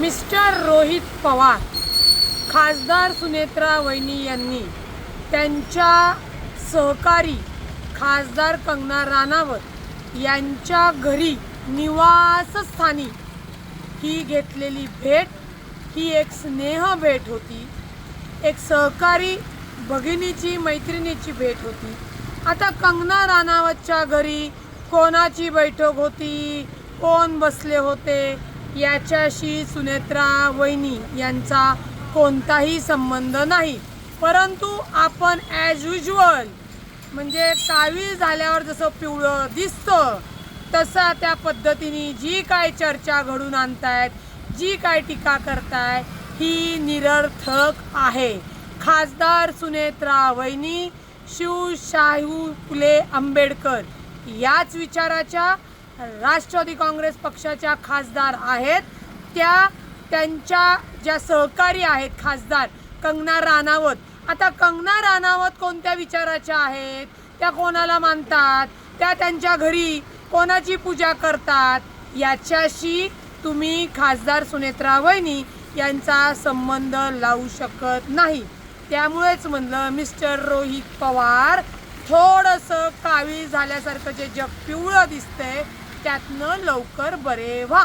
Mister Rohit Pawar खासदार सुनेत्रा वैनी यांनी त्यांच्या सहकारी खासदार कंगना राणावत यांच्या घरी निवासस्थानी ही घेतलेली भेट ही एक स्नेह भेट होती एक सहकारी भगिनीची मैत्रिणीची भेट होती. आता कंगना राणावतच्या घरी कोणाची बैठक होती? कोण बसले होते? याच्याशी सुनेत्रा वैनी यांचा कोणताही संबंध नाही. परंतु आपण ॲज युजल म्हणजे कावी झाल्यावर जसं पिवळं दिसतं तसा त्या पद्धतीने जी काय चर्चा घडून आणतायत जी काय टीका करताय ही निरर्थक आहे. खासदार सुनेत्रा वैनी शिवशाहू फुले आंबेडकर याच विचाराच्या राष्ट्रवादी काँग्रेस पक्षाच्या खासदार आहेत. त्या त्यांच्या ज्या सहकारी आहेत खासदार कंगना राणावत. आता कंगना राणावत कोणत्या विचाराच्या आहेत? त्या कोणाला मानतात? त्या त्यांच्या घरी कोणाची पूजा करतात? याच्याशी तुम्ही खासदार सुनेत्रा वहिनी यांचा संबंध लावू शकत नाही. त्यामुळेच म्हणलं मिस्टर रोहित पवार थोडंसं कावी झाल्यासारखं जे जग पिवळं दिसतंय त्यातनं लवकर बरे व्हा.